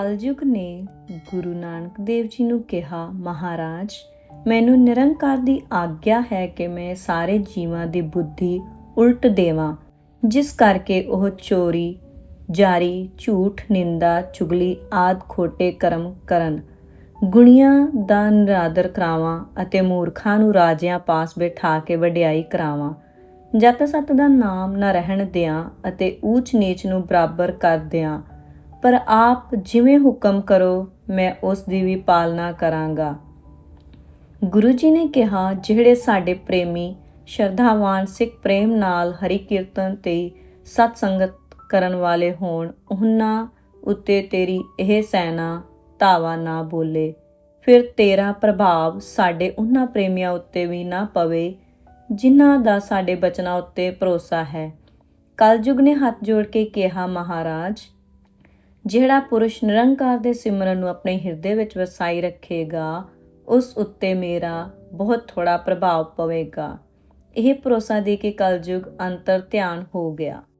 ਕਲਯੁਗ ਨੇ ਗੁਰੂ ਨਾਨਕ ਦੇਵ ਜੀ ਨੂੰ ਕਿਹਾ, ਮਹਾਰਾਜ, ਮੈਨੂੰ ਨਿਰੰਕਾਰ ਦੀ ਆਗਿਆ ਹੈ ਕਿ ਮੈਂ ਸਾਰੇ ਜੀਵਾਂ ਦੀ ਬੁੱਧੀ ਉਲਟ ਦੇਵਾਂ, ਜਿਸ ਕਰਕੇ ਉਹ ਚੋਰੀ, ਜਾਰੀ, ਝੂਠ, ਨਿੰਦਾ, ਚੁਗਲੀ ਆਦ ਖੋਟੇ ਕਰਮ ਕਰਨ। ਗੁਣੀਆਂ ਦਾ ਨਿਰਾਦਰ ਕਰਾਵਾਂ ਅਤੇ ਮੂਰਖਾਂ ਨੂੰ ਰਾਜਿਆਂ ਪਾਸ ਬਿਠਾ ਕੇ ਵਡਿਆਈ ਕਰਾਵਾਂ। ਜਤ ਸਤ ਦਾ ਨਾਮ ਨਾ ਰਹਿਣ ਦਿਆਂ ਅਤੇ ਊਚ ਨੀਚ ਨੂੰ ਬਰਾਬਰ ਕਰ ਦਿਆਂ ਪਰ ਆਪ ਜਿਵੇਂ ਹੁਕਮ ਕਰੋ, ਮੈਂ ਉਸ ਦੀ ਵੀ ਪਾਲਣਾ ਕਰਾਂਗਾ। ਗੁਰੂ ਜੀ ਨੇ ਕਿਹਾ, ਜਿਹੜੇ ਸਾਡੇ ਪ੍ਰੇਮੀ ਸ਼ਰਧਾਵਾਨ ਸਿੱਖ ਪ੍ਰੇਮ ਨਾਲ ਹਰੀ ਕੀਰਤਨ ਤੇ ਸਤ ਸੰਗਤ ਕਰਨ ਵਾਲੇ ਹੋਣ, ਉਹਨਾਂ ਉੱਤੇ ਤੇਰੀ ਇਹ ਸੈਨਾ ਧਾਵਾ ਨਾ ਬੋਲੇ। ਫਿਰ ਤੇਰਾ ਪ੍ਰਭਾਵ ਸਾਡੇ ਉਹਨਾਂ ਪ੍ਰੇਮੀਆਂ ਉੱਤੇ ਵੀ ਨਾ ਪਵੇ, ਜਿਨ੍ਹਾਂ ਦਾ ਸਾਡੇ ਬਚਨਾਂ ਉੱਤੇ ਭਰੋਸਾ ਹੈ। ਕਲਯੁਗ ਨੇ ਹੱਥ ਜੋੜ ਕੇ ਕਿਹਾ, ਮਹਾਰਾਜ ਜਿਹੜਾ ਪੁਰਸ਼ ਨਿਰੰਕਾਰ ਦੇ ਸਿਮਰਨ ਨੂੰ ਆਪਣੇ ਹਿਰਦੇ ਵਿੱਚ ਵਸਾਈ ਰੱਖੇਗਾ, ਉਸ ਉੱਤੇ ਮੇਰਾ ਬਹੁਤ ਥੋੜਾ ਪ੍ਰਭਾਵ ਪਵੇਗਾ। ਇਹ ਭਰੋਸਾ ਦੇ ਕੇ ਕਲਯੁਗ ਅੰਤਰ ਧਿਆਨ ਹੋ ਗਿਆ।